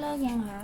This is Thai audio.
เลิกยังคะ